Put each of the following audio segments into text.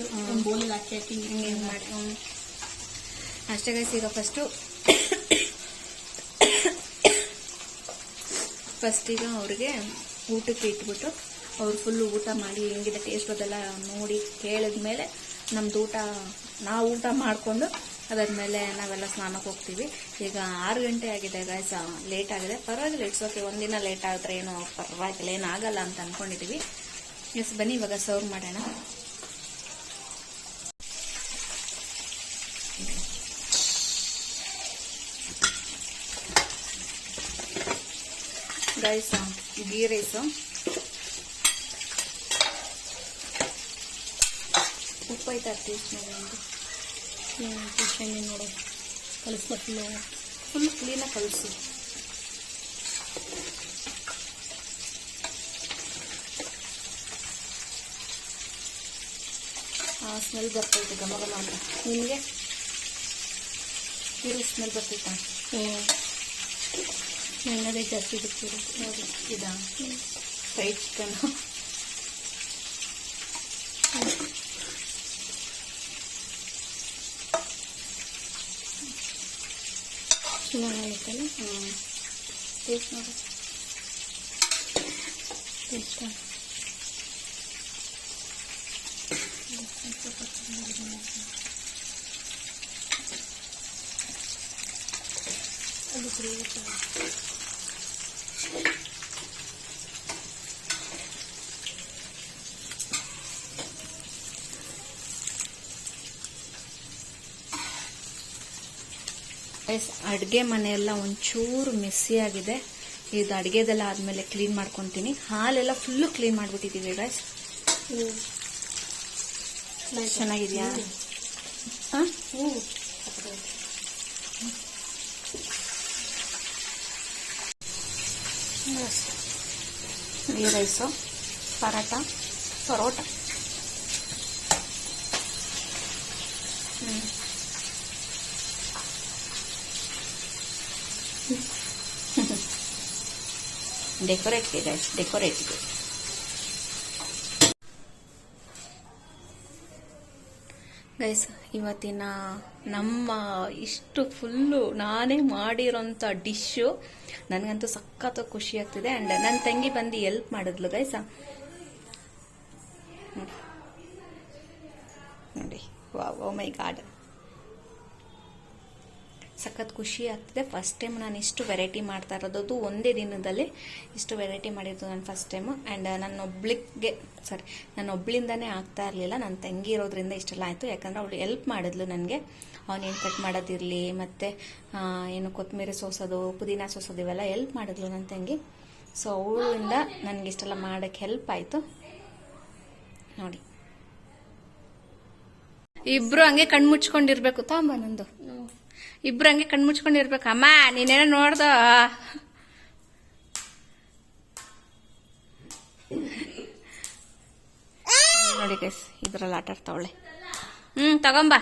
ಬೋಲಲ್ಲಿ ಹಾಕಿ ಹಿಂಗೆ ಮಾಡಿ. ಅಷ್ಟೇ ಗೈಸ್ ಈಗ ಫಸ್ಟು ಫಸ್ಟ್ ಈಗ ಅವ್ರಿಗೆ ಊಟಕ್ಕೆ ಇಟ್ಬಿಟ್ಟು ಅವ್ರು ಫುಲ್ಲು ಊಟ ಮಾಡಿ ಹೆಂಗಿದೆ ಟೇಸ್ಟ್ ಅದೆಲ್ಲ ನೋಡಿ ಕೇಳಿದ್ಮೇಲೆ ನಮ್ದು ಊಟ ನಾವು ಊಟ ಮಾಡಿಕೊಂಡು ಅದಾದ್ಮೇಲೆ ನಾವೆಲ್ಲ ಸ್ನಾನಕ್ಕೆ ಹೋಗ್ತೀವಿ. ಈಗ ಆರು ಗಂಟೆ ಆಗಿದೆ ಗೈಸ್ ಲೇಟ್ ಆಗಿದೆ. ಪರವಾಗಿಲ್ಲ ಇಟ್ಸ್ ಓಕೆ ಒಂದಿನ ಲೇಟ್ ಆದರೆ ಏನೋ ಪರವಾಗಿಲ್ಲ ಏನಾಗಲ್ಲ ಅಂತ ಅಂದ್ಕೊಂಡಿದ್ದೀವಿ ಎಸ್ ಬನ್ನಿ ಇವಾಗ ಸರ್ವ್ ಮಾಡೋಣ. ಗೈಸ್ ಗೀ ರೈಸು ಉಪ್ಪು ಐತೆ ಟೇಸ್ಟ್ ನೋಡಿ ಒಂದು ನೋಡಿ. ಕಲಿಸ್ಬೇಕು ಫುಲ್ ಕ್ಲೀನಾಗಿ ಕಲಿಸಿ. ಸ್ಮೆಲ್ ಬರ್ತೈತೆ ಘಮ ಘಮ ಅಂತ. ನಿಮಗೆ? ಇರೋ ಸ್ಮೆಲ್ ಬರ್ತೈತಾ? ಹ್ಞೂ ಎಣ್ಣೆ ಜಾಸ್ತಿ ಬಿಡ್ತೀರಿ ನೋಡಿ ಇದಾ ಫ್ರೈಡ್ ಚಿಕನ್ ಚೆನ್ನಾಗೈತಲ್ಲ ಹ್ಞೂ ಟೇಸ್ಟ್ ನೋಡಿ ಇಷ್ಟ ಅದು ಗ್ರೇಟ್ ಗೈಸ್ ಅಡುಗೆ ಮನೆಯೆಲ್ಲ ಒಂಚೂರು ಮೆಸ್ಸಿ ಆಗಿದೆ. ಇದು ಅಡುಗೆದೆಲ್ಲ ಆದಮೇಲೆ ಕ್ಲೀನ್ ಮಾಡ್ಕೊತೀನಿ. ಹಾಲೆಲ್ಲ ಫುಲ್ಲು ಕ್ಲೀನ್ ಮಾಡಿಬಿಟ್ಟಿದ್ದೀವಿ ಗೈಸ್ ಹ್ಞೂ ಚೆನ್ನಾಗಿದೆಯಾ? ಹಾಂ ಹ್ಞೂ ಈ ರೈಸು ಪರೋಟ. ಪರೋಟ ಡೆಕೋರೇಟ್ಗೆ ಗೈಸ್ ಡೆಕೋರೇಟ್ಗೆ ಗೈಸ್ ಇವತ್ತಿನ ನಮ್ಮ ಇಷ್ಟು ಫುಲ್ಲು ನಾನೇ ಮಾಡಿರೋಂಥ ಡಿಶ್ಶು ನನಗಂತೂ ಸಖತ್ ಖುಷಿ ಆಗ್ತಿದೆ ಆ್ಯಂಡ್ ನನ್ನ ತಂಗಿ ಬಂದು ಎಲ್ಪ್ ಮಾಡಿದ್ಲು ಗೈಸ ನೋಡಿ ವಾವ್ ಓ ಮೈ ಗಾಡ್ ಸಖತ್ ಖುಷಿ ಆಗ್ತಿದೆ. ಫಸ್ಟ್ ಟೈಮ್ ನಾನು ಇಷ್ಟು ವೆರೈಟಿ ಮಾಡ್ತಾ ಇರೋದು. ಅದು ಒಂದೇ ದಿನದಲ್ಲಿ ಇಷ್ಟು ವೆರೈಟಿ ಮಾಡಿದ್ದು ನಾನು ಫಸ್ಟ್ ಟೈಮು ಆ್ಯಂಡ್ ನನ್ನ ಒಬ್ಳಿಗೆ ಸಾರಿ ನನ್ನ ಒಬ್ಳಿಂದನೇ ಆಗ್ತಾ ಇರಲಿಲ್ಲ. ನನ್ನ ತಂಗಿ ಇರೋದ್ರಿಂದ ಇಷ್ಟೆಲ್ಲ ಆಯಿತು. ಯಾಕಂದರೆ ಅವಳು ಎಲ್ಪ್ ಮಾಡಿದ್ಲು ನನಗೆ. ಅವನೇನು ಕಟ್ ಮಾಡೋದಿರಲಿ ಮತ್ತು ಏನು ಕೊತ್ತಂಬರಿ ಸೋಸೋದು ಪುದೀನ ಸೋಸೋದು ಇವೆಲ್ಲ ಎಲ್ಪ್ ಮಾಡಿದ್ಲು ನನ್ನ ತಂಗಿ. ಸೊ ಅವಳಿಂದ ನನಗೆ ಇಷ್ಟೆಲ್ಲ ಮಾಡೋಕ್ಕೆ ಹೆಲ್ಪ್ ಆಯಿತು. ನೋಡಿ. ಇಬ್ರು ಹಂಗೆ ಕಣ್ಣು ಮುಚ್ಕೊಂಡಿರ್ಬೇಕು. ತಾಂಬ ನಂದು. ಇಬ್ರು ಹಂಗೆ ಕಣ್ಣು ಮುಚ್ಕೊಂಡಿರ್ಬೇಕು. ಅಮ್ಮ ನೀನೇನೋ ನೋಡ್ದ? ನೋಡಿ ಗೈಸ್ ಇದ್ರಲ್ಲಿ ಆಟ ಆಡ್ತಾವಳೆ ಹ್ಮ್ ತಗೊಂಬ.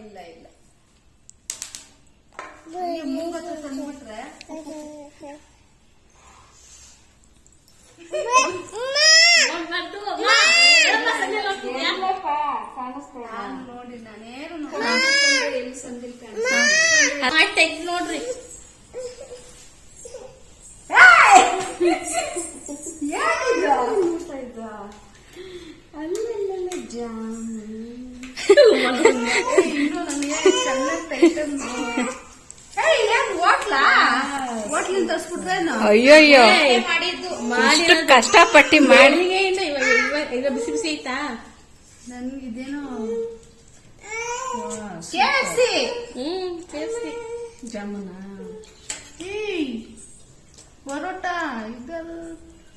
ಇಲ್ಲ ಇಲ್ಲ. ತೆಗ್ದು ನೋಡ್ರಿ ಅಯ್ಯೋ ಮಾಡಿದ್ದು ಇಷ್ಟು ಕಷ್ಟಪಟ್ಟು ಮಾಡಿ. ಬೆಳಿಗ್ಗೆಯಿಂದ ಇವಾಗ ಇವಾಗ ಈಗ ಬಿಸಿ ಬಿಸಿ ಐತಾ ನನ್ಗೆ ಇದೇನೋ ಹ್ಮ್ ಜಾಮೂನ?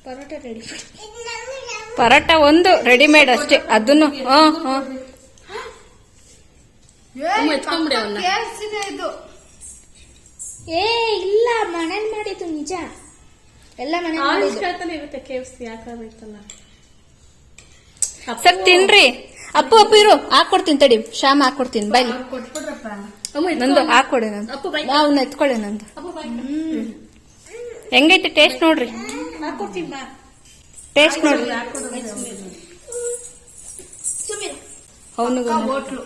ಪರೋಟ ರೆಡಿ ಪರೋಟ ಒಂದು ರೆಡಿಮೇಡ್ ಅಷ್ಟೇ. ಅದನ್ನು ಹಾ ಹಾ. ಇದು. ಏ ಇಲ್ಲ ಮನೇಲಿ ಮಾಡಿದ್ದು ನಿಜ. ಎಲ್ಲ ಮನೆ ಇರುತ್ತೆ ಕೆ ಎಫ್ ಸಿ ಯಾಕಾಗೈತಲ್ಲ ಸರ್ ತಿನ್ರಿ. ಅಪ್ಪು ಅಪ್ಪು ಇರು. ಹಾಕೊಡ್ತೀನಿ ತಡಿ. ಶ್ಯಾಮ್ ಹಾಕೊಡ್ತೀನಿ. ಬೈ ಕೊಟ್ಬಿಡ್ರಪ್ಪ ಅಮ್ಮ ನಂದು ಹಾಕೊಡಿ ನಂದು ಅಪ್ಪು ಬೈ. ಅವ್ನ ಎತ್ಕೊಳ್ಳಿ ನಂದು. ಅಪ್ಪು ಬೈ. ಹೆಂಗೈತೆ ಟೇಸ್ಟ್ ನೋಡ್ರಿ. ಹ್ಮ್ ಹಾಕೊಡ್ತೀನಿ ಬಾ. ಟೇಸ್ಟ್ ನೋಡಿ ಅವನಿಗೆ ಹೋಟ್ಲು.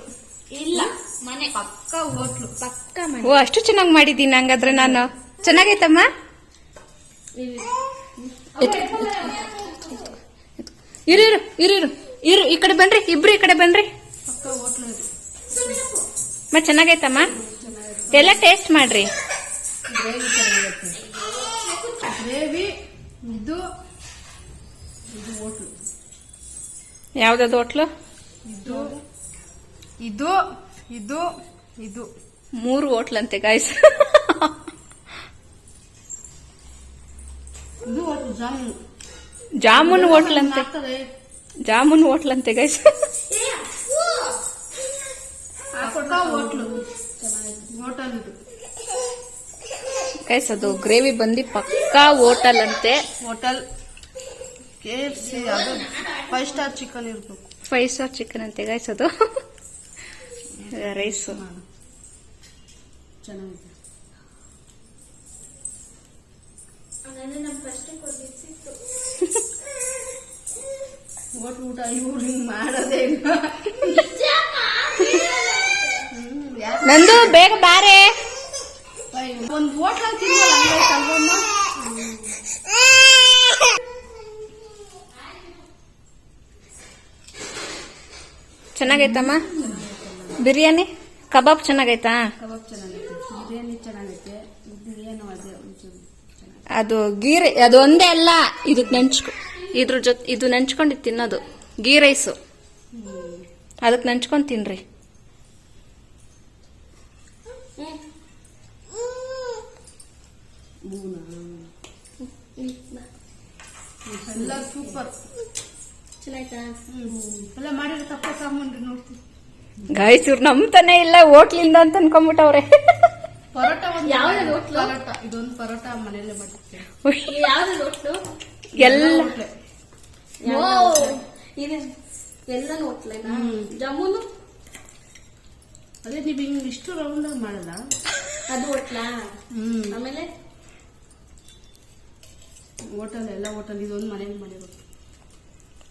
ಇಲ್ಲ ಮನೆ ಪಕ್ಕ ಹೋಟ್ಲು. ಪಕ್ಕ ಮನೆ. ಓ ಅಷ್ಟು ಚೆನ್ನಾಗಿ ಮಾಡಿದ್ದೀನಿ ಹಂಗಾದ್ರೆ ನಾನು. ಚೆನ್ನಾಗೈತಮ್ಮ? ಇರು ಇರು ಇರು ಇರು ಇರು ಈ ಕಡೆ ಬನ್ರಿ ಇಬ್ರು ಈ ಕಡೆ ಬನ್ರಿ. ಅಮ್ಮ ಚೆನ್ನಾಗೈತಮ್ಮ? ಎಲ್ಲ ಟೇಸ್ಟ್ ಮಾಡ್ರಿ. ಗ್ರೇವಿ ಇದು ಇದು ಹೋಟ್ಲು? ಇದು ಇದು ಇದು ಇದು. ಮೂರು ಹೋಟ್ಲಂತೆ ಗಾಯ್ಸ್ ಇದು ಹೋಟ್ಲು ಜಾಮೂನು. ಜಾಮೂನ್ ಹೋಟ್ಲಂತೆ ಹಾಕ್ತಾರೆ ಜಾಮೂನ್ ಹೋಟ್ಲಂತೆ ಗೈಸ್ ಪಕ್ಕ ಹೋಟ್ಲು ಹೋಟೆಲ್. ಇದು. ಗೈಸ್ ಅದು ಗ್ರೇವಿ ಬಂದು ಪಕ್ಕಾ ಹೋಟೆಲ್ ಅಂತೆ. ಹೋಟೆಲ್. ಕೆ ಎಫ್ ಸಿ ಅದು ಫೈವ್ ಸ್ಟಾರ್ ಚಿಕನ್ ಇರ್ಬೇಕು. ಫೈವ್ ಸ್ಟಾರ್ ಚಿಕನ್ ಅಂತೆ ಗೈಸ್ ಅದು. ರೈಸು ಚೆನ್ನಾಗಿದೆ. ಹೋಟ್ಲು ಊಟ ಇವ್ರು ಹಿಂಗ್ ಮಾಡೋದೇ ನಂದು ಬೇಗ ಬಾರೆ. ಒಂದ್ ಹೋಟ್ಲಲ್ಲಿ ತಿನ್ನಲ್ಲ ಚೆನ್ನಾಗೈತಮ್ಮ? ಬಿರಿಯಾನಿ? ಕಬಾಬ್ ಚೆನ್ನಾಗೈತಾ? ಕಬಾಬ್ ಚೆನ್ನಾಗೈತೆ ಬಿರಿಯಾನಿ ಚೆನ್ನಾಗೈತೆ ಇದು ಏನು ಅದೇ. ಅದು ಗೀರೆ ಅದು ಒಂದೇ ಅಲ್ಲ ಇದು ನೆಂಚ್ಕೊ ಇದ್ರ ಜೊತೆ ಇದು ನೆಂಚ್ಕೊಂಡು ತಿನ್ನೋದು ಗೀ ರೈಸು. ಅದಕ್ಕೆ ನೆಂಚ್ಕೊಂಡು ತಿನ್ರಿ. ಎಲ್ಲ ಸೂಪರ್ ತಾನೇ ಎಲ್ಲ ಮಾಡಿರೋ ತಪ್ಪ ಸಾಮಾನ್ರಿ ನೋಡ್ತೀನಿ. ಗಾಯ್ಸ್ ಇವ್ರು ನಂಬ್ತಾನೆ ಇಲ್ಲ ಹೋಟ್ಲಿಂದ ಅಂತ ಒಂದು ಯಾವ್ದು ಹೋಟ್ಲು? ಪರೋಟ ಇದೊಂದು ಪರೋಟ ಮನೆಯಲ್ಲೇ ಮಾಡಿರ್ತೀನಿ ಯಾವ್ದು ಒಟ್ಟು ಎಲ್ಲ. ಹೋಟ್ಲೆ. ಇದೆ ಎಲ್ಲಾನು ಹೋಟ್ಲೇನಾ ಹ್ಮ್. ಜಮ್ಮುನು ಅದೇ ನೀವು ಹಿಂಗ್ ಇಷ್ಟು ರೌಂಡ್ ಮಾಡಲ್ಲ. ಅದು ಹೋಟ್ಲಾ ಹ್ಮ್. ಆಮೇಲೆ? ಹೋಟೆಲ್ ಎಲ್ಲ ಹೋಟೆಲ್ ಇದೊಂದು ಮನೇಲಿ ಮಾಡಿರೋದು.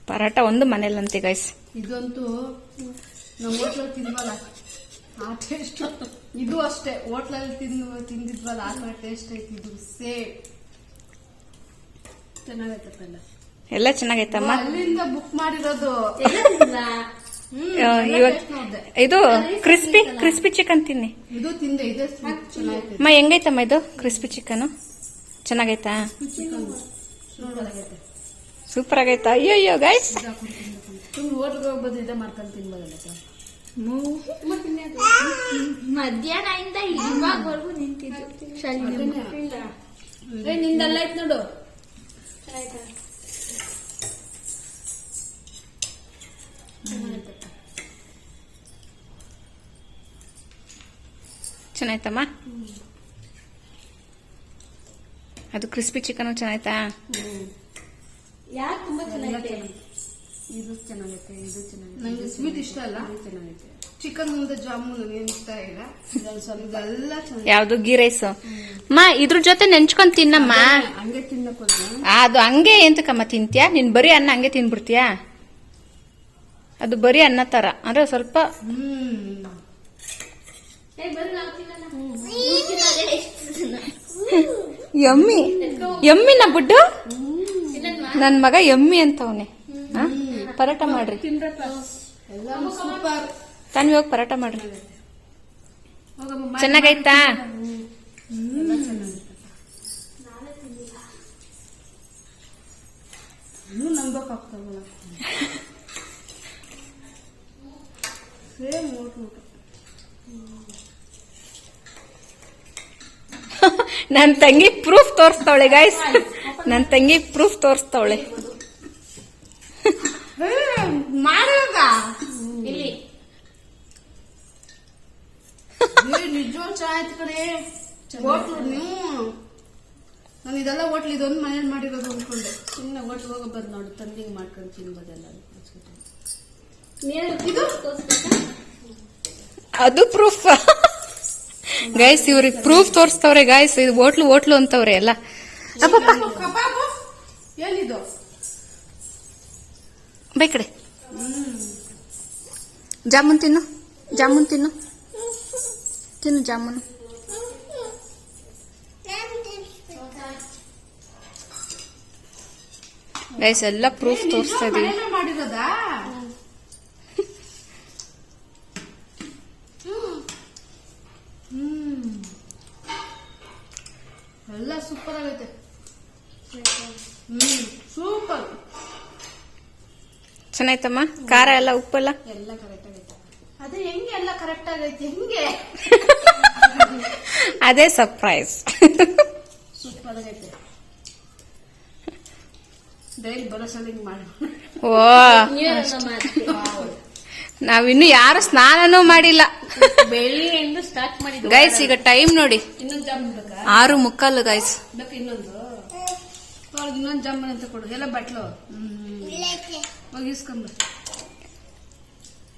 ಪರಾಟ ಒಂದು ಮನೇಲಂತೆ ಗೈಸ್ ಇದಂತೂ ನಮ್ಮ ಹೋಟ್ಲಲ್ಲಿ ತಿನ್ವಲ್ಲ. ಆ ಟೇಸ್ಟ್ ಇದು ಅಷ್ಟೇ. ಹೋಟ್ಲಲ್ಲಿ ತಿಂದು ತಿಂದಿದ್ವಲ್ಲ ಆ ಥರ ಟೇಸ್ಟ್ ಐತಿ. ಇದು ಸೇಮ್ ಚೆನ್ನಾಗೈತಪ್ಪ ಎಲ್ಲ. ಚೆನ್ನಾಗೈತಮ್ಮ? ಅಲ್ಲಿಂದ ಬುಕ್ ಮಾಡಿರೋದು. ಇದು ಕ್ರಿಸ್ಪಿ ಕ್ರಿಸ್ಪಿ ಚಿಕನ್ ತಿನ್ನಿ. ಇದು ತಿಂದೆ ಇದೆ ಅಮ್ಮ ಹೆಂಗೈತಮ್ಮ ಇದು ಕ್ರಿಸ್ಪಿ ಚಿಕನ್ ಚೆನ್ನಾಗೈತಾ? ಚಿಕನ್ ಸೂಪರ್ ಆಗೈತಾ? ಅಯ್ಯೋ ಅಯ್ಯೋ ಗೈಸ್ ತುಂಬ ಹೋಟ್ಲ್ಗೆ ಹೋಗ್ಬೋದು ಇದೇ ಮಾಡ್ಕೊಂಡು ತಿನ್ಬೋದಲ್ಲಪ್ಪ ಮಧ್ಯಾಹ್ನದಿಂದ ಇವಾಗವರೆಗೂ ನಿಂತಿದ್ದು. ನಿಂದಲ್ಲ ಐತ್ ನೋಡು. ಚೆನ್ನಾಯ್ತಮ್ಮ? ಅದು ಕ್ರಿಸ್ಪಿ ಚಿಕನ್ ಚೆನ್ನಾಯ್ತಾ? ಯಾರು ತುಂಬಾ ಚೆನ್ನಾಗಿದೆ. ಇದು ಚೆನ್ನಾಗೈತೆ ಇದು ಚೆನ್ನಾಗಿದೆ ನಂಗೆ ಸ್ವೀಟ್ ಇಷ್ಟ ಅಲ್ಲ. ಚೆನ್ನಾಗೈತೆ ಚಿಕನ್ ಮುಂದೆ ಜಾಮೂನ್ ಏನು ಇಷ್ಟ ಇಲ್ಲ? ಇದೊಂದ್ ಸ್ವಲ್ಪ ಇದೆಲ್ಲ ಚೆನ್ನಾಗಿದೆ ಯಾವ್ದು? ಗೀ ರೈಸ್. ಅಮ್ಮ ಇದ್ರ ಜೊತೆ ನೆಂಚ್ಕೊಂಡ್ ತಿನ್ನಮ್ಮ. ಹಂಗೆ ತಿನ್ನಕ್ ಹೋದ್ರೆ ಆ, ಅದು ಹಂಗೆ ಎಂತಕ್ಕಮ್ಮ ತಿಂತ್ಯಾ? ನೀನ್ ಬರೀ ಅನ್ನ ಹಂಗೆ ತಿನ್ಬಿಡ್ತೀಯಾ? ಅದು ಬರೀ ಅನ್ನ ತರ. ಅಂದ್ರೆ ಸ್ವಲ್ಪ ಹ್ಮ್. ಎಮ್ಮಿ ಎಮ್ಮಿನ ಬುಡ್ಡು? ನನ್ ಮಗ ಎಮ್ಮಿ ಅಂತವನೆ. ಪರಾಟ ಮಾಡ್ರಿ. ಎಲ್ಲ ಸೂಪರ್ ತಾನು ಹೋಗಿ ಪರೋಟ ಮಾಡ್ರಿ. ಚೆನ್ನಾಗೈತಾ? ನನ್ನ ತಂಗಿ ಪ್ರೂಫ್ ತೋರಿಸ್ತಾವಳೆ ಗಾಯ್ಸ್ ನನ್ ತಂಗಿ ಪ್ರೂಫ್ ತೋರಿಸ್ತಾವಳೆ. ಮಾಡುವಾಗ ಇಲ್ಲಿ. ನಿಜವಾಗ್ ಚೆನ್ನಾಯ್ತು ಕಡೆ ಹೋಟ್ಲು ನೀವು ನಾನು ಇದೆಲ್ಲ ಹೋಟ್ಲ್ ಇದೊಂದು ಮನೇಲಿ ಮಾಡಿರೋದು ಅನ್ಕೊಂಡೆ. ಸುಮ್ಮನೆ ಹೋಟ್ಲ್ ಹೋಗೋ ಬಂದು ನೋಡಿ ತಂದಿಗೆ ಮಾಡ್ಕೊಂಡು ತಿನ್ಬೋದೆಲ್ಲ ಇದು? ಅದು ಪ್ರೂಫ್ ಗೈಸ್ ಇವ್ರಿಗೆ ಪ್ರೂಫ್ ತೋರಿಸ್ತವ್ರೆ ಗಾಯ್ಸ್ ಇದು ಹೋಟ್ಲು ಹೋಟ್ಲು ಅಂತವ್ರೆ ಎಲ್ಲ ಅಪ್ಪ ಎಲ್ಲಿದು? ಏನಿದು ಬೈ ಕಡೆ. ಜಾಮೂನ್ ತಿನ್ನು ಜಾಮೂನ್ ತಿನ್ನು. ತಿನ್ನು ಜಾಮೂನು. ಗೈಸ್ ಎಲ್ಲ ಪ್ರೂಫ್ ತೋರಿಸ್ತಾ ಇದೀವಿ. ಎಲ್ಲ ಸೂಪರ್ ಆಗೈತೆ. ಹ್ಮ್ ಸೂಪರ್ ಚೆನ್ನಾಯ್ತಮ್ಮ? ಖಾರ ಎಲ್ಲ ಉಪ್ಪೆಲ್ಲ? ಎಲ್ಲ ಕರೆಕ್ಟ್ ಆಗೈತೆ. ಅದೇ ಹೆಂಗೆ ಎಲ್ಲ ಕರೆಕ್ಟ್ ಆಗೈತೆ? ಹೆಂಗೆ? ಅದೇ ಸರ್ಪ್ರೈಸ್ ಸೂಪರ್ ಆಗೈತೆ. ಡೈಲಿ ಮಾಡಿ. ಓ. ನಾವಿನ್ನು ಯಾರು ಸ್ನಾನನೂ ಮಾಡಿಲ್ಲ. ಬೆಳ್ಳಿಯಿಂದ ಸ್ಟಾರ್ಟ್ ಮಾಡಿದ್ದು. ಗೈಸ್ ಈಗ ಟೈಮ್ ನೋಡಿ. ಇನ್ನೊಂದು ಜಾಮೂನ್ ಬೇಕಾ? ಆರು ಮುಕ್ಕಾಲು ಗೈಸ್ ಬೇಕಾ ಇನ್ನೊಂದು? ಇನ್ನೊಂದು ಅಂತ ಕೊಡು. ಎಲ್ಲ ಬಟ್ಲು.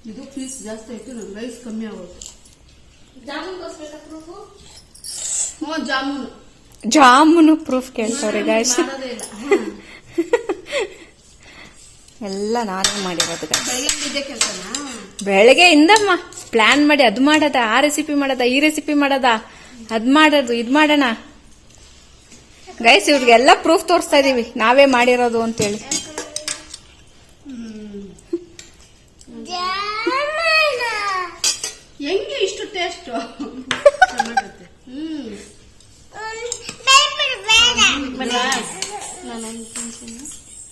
ಇದು ಪೀಸ್ ಜಾಸ್ತಿ ಆಯ್ತು ರೈಸ್ ಕಮ್ಮಿ ಆಗೋದು ಜಾಮೂನ್ ಹ್ಞೂ ಜಾಮೂನು. ಜಾಮೂನು ಪ್ರೂಫ್ ಕೇಳ್ತಾರೆ ಹ್ಮ್. ಎಲ್ಲ ನಾನೇ ಮಾಡಿರೋದು ಬೆಳಗ್ಗೆ ಇಂದಮ್ಮ ಬೆಳಗ್ಗೆಯಿಂದಮ್ಮ ಪ್ಲಾನ್ ಮಾಡಿ ಅದು ಮಾಡದ ಆ ರೆಸಿಪಿ ಮಾಡದ ಈ ರೆಸಿಪಿ ಮಾಡದ ಅದ್ ಮಾಡೋದು ಇದ್ ಮಾಡೋಣ. ಗೈಸ್ ಇವ್ರಿಗೆಲ್ಲ ಪ್ರೂಫ್ ತೋರಿಸ್ತಾ ಇದೀವಿ. ನಾವೇ ಮಾಡಿರೋದು ಅಂತೇಳಿ. ಟೇಸ್ಟ್. ಹ್ಮ್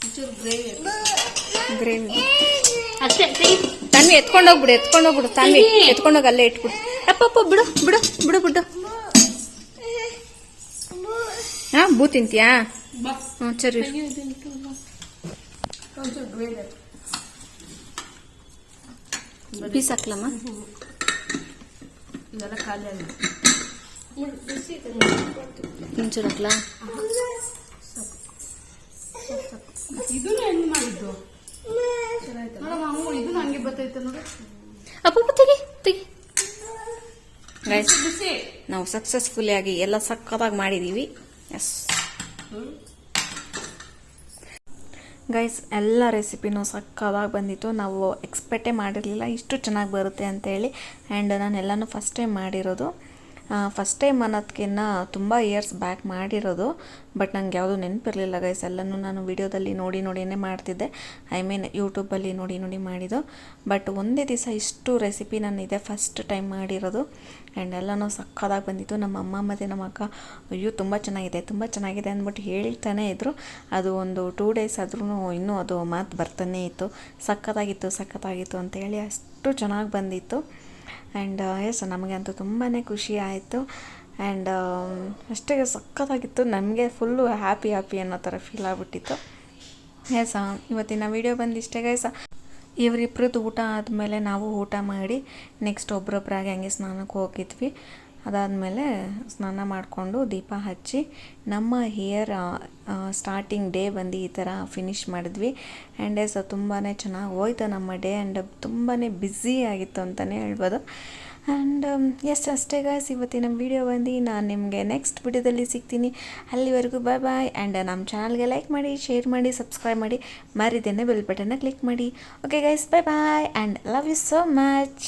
ಒಂಚೂರು ಗ್ರೇವಿ ಗ್ರೇವಿ ಅಷ್ಟೇ. ತನ್ವಿ. ಎತ್ಕೊಂಡೋಗ್ಬಿಡು ಎತ್ಕೊಂಡು ಹೋಗ್ಬಿಡು ತನ್ವಿ ಎತ್ಕೊಂಡೋಗಿ ಅಲ್ಲೇ ಇಟ್ಬಿಡು. ಅಪ್ಪಪ್ಪ ಬಿಡು ಬಿಡು ಬಿಡು ಬಿಡು. ಹಾ ಬೂ ತಿಂತೀಯಾ? ಬಾ. ಹ್ಞೂ ಸರಿ. ಹಾಕ್ಲಮ್ಮ ಇದೆಲ್ಲ ಖಾಲಿ ಆಗಿದೆ. ಒಂಚೂರು ಹಾಕ್ಲಾ ಇದನ್ನು ಹೆಂಗ್ ಮಾಡಿದ್ದು? ನೋಡಮ್ಮ ಹ್ಞೂ ಇದನ್ನು ಹಂಗೆ ಬರ್ತೈತೆ ನೋಡು. ತೆಗಿ ತೆಗಿ. ನಾವು ಸಕ್ಸಸ್ಫುಲ್ ಆಗಿ ಎಲ್ಲ ಸಕ್ಕತ್ತಾಗಿ ಮಾಡಿದೀವಿ. ಎಸ್ ಗೈಸ್ ಎಲ್ಲ ರೆಸಿಪಿನೂ ಸಕ್ಕವಾಗಿ ಬಂದಿತ್ತು. ನಾವು ಎಕ್ಸ್ಪೆಕ್ಟೇ ಮಾಡಿರಲಿಲ್ಲ. ಇಷ್ಟು ಚೆನ್ನಾಗಿ ಬರುತ್ತೆ ಅಂತೇಳಿ. ಆ್ಯಂಡ್ ನಾನು ಎಲ್ಲನೂ ಫಸ್ಟ್ ಟೈಮ್ ಮಾಡಿರೋದು. ಫಸ್ಟ್ ಟೈಮ್ ಅನ್ನೋದಕ್ಕಿಂತ ತುಂಬ ಇಯರ್ಸ್ ಬ್ಯಾಕ್ ಮಾಡಿರೋದು ಬಟ್ ನನಗೆ ಯಾವುದೂ ನೆನಪಿರಲಿಲ್ಲ ಗೈಸ್ ಎಲ್ಲನೂ ನಾನು ವಿಡಿಯೋದಲ್ಲಿ ನೋಡಿ ನೋಡಿಯೇ ಮಾಡ್ತಿದ್ದೆ. ಐ ಮೀನ್ ಯೂಟ್ಯೂಬಲ್ಲಿ ನೋಡಿ ನೋಡಿ ಮಾಡಿದ್ದು. ಬಟ್ ಒಂದೇ ದಿವಸ ಇಷ್ಟು ರೆಸಿಪಿ ನಾನು ಇದೆ ಫಸ್ಟ್ ಟೈಮ್ ಮಾಡಿರೋದು. ಆ್ಯಂಡ್ ಎಲ್ಲನೂ ಸಕ್ಕದಾಗಿ ಬಂದಿತ್ತು. ನಮ್ಮ ಅಮ್ಮ ಮತ್ತು ನಮ್ಮ ಅಕ್ಕ, ಅಯ್ಯೋ, ತುಂಬ ಚೆನ್ನಾಗಿದೆ ತುಂಬ ಚೆನ್ನಾಗಿದೆ ಅಂದ್ಬಿಟ್ಟು ಹೇಳ್ತಾನೆ ಇದ್ದರು ಅದು ಒಂದು ಟೂ ಡೇಸ್ ಆದ್ರೂ ಇನ್ನೂ ಅದು ಮಾತು ಬರ್ತಾನೆ ಇತ್ತು. ಸಕ್ಕತ್ತಾಗಿತ್ತು ಸಕ್ಕತ್ತಾಗಿತ್ತು ಅಂತೇಳಿ ಅಷ್ಟು ಚೆನ್ನಾಗಿ ಬಂದಿತ್ತು. ಆ್ಯಂಡ್ ಎಸ್ ನಮಗಂತೂ ತುಂಬಾ ಖುಷಿ ಆಯಿತು. ಆ್ಯಂಡ್ ಅಷ್ಟೇ ಸಖತ್ತಾಗಿತ್ತು. ನಮಗೆ ಫುಲ್ಲು ಹ್ಯಾಪಿ ಹ್ಯಾಪಿ ಅನ್ನೋ ಥರ ಫೀಲ್ ಆಗಿಬಿಟ್ಟಿತ್ತು. ಎಸ್ ಇವತ್ತಿನ ವಿಡಿಯೋ ಬಂದಿಷ್ಟೇ ಗೈಸ ಇವರಿಬ್ಬರದ್ದು ಊಟ ಆದಮೇಲೆ ನಾವು ಊಟ ಮಾಡಿ ನೆಕ್ಸ್ಟ್ ಒಬ್ರೊಬ್ಬರಾಗಿ ಹಂಗೆ ಸ್ನಾನಕ್ಕೆ ಹೋಗಿದ್ವಿ. ಅದಾದಮೇಲೆ ಸ್ನಾನ ಮಾಡಿಕೊಂಡು ದೀಪ ಹಚ್ಚಿ ನಮ್ಮ ಹಿಯರ್ ಸ್ಟಾರ್ಟಿಂಗ್ ಡೇ ಬಂದು ಈ ಥರ ಫಿನಿಶ್ ಮಾಡಿದ್ವಿ. ಆ್ಯಂಡ್ ಎಸ್ ತುಂಬಾ ಚೆನ್ನಾಗಿ ಹೋಯ್ತು ನಮ್ಮ ಡೇ ಆ್ಯಂಡ್ ತುಂಬಾ ಬ್ಯುಸಿ ಆಗಿತ್ತು ಅಂತಲೇ ಹೇಳ್ಬೋದು. ಆ್ಯಂಡ್ ಎಸ್ ಅಷ್ಟೇ ಗಾಯ್ಸ್ ಇವತ್ತಿನ ವಿಡಿಯೋ ಬಂದು ನಾನು ನಿಮಗೆ ನೆಕ್ಸ್ಟ್ ವಿಡಿಯೋದಲ್ಲಿ ಸಿಗ್ತೀನಿ. ಅಲ್ಲಿವರೆಗೂ ಬಾಯ್ ಬಾಯ್ ಆ್ಯಂಡ್ ನಮ್ಮ ಚಾನಲ್ಗೆ ಲೈಕ್ ಮಾಡಿ ಶೇರ್ ಮಾಡಿ ಸಬ್ಸ್ಕ್ರೈಬ್ ಮಾಡಿ, ಮರಿದೇನೆ ಬೆಲ್ ಬಟನ್ನ ಕ್ಲಿಕ್ ಮಾಡಿ. Okay guys bye bye and love you so much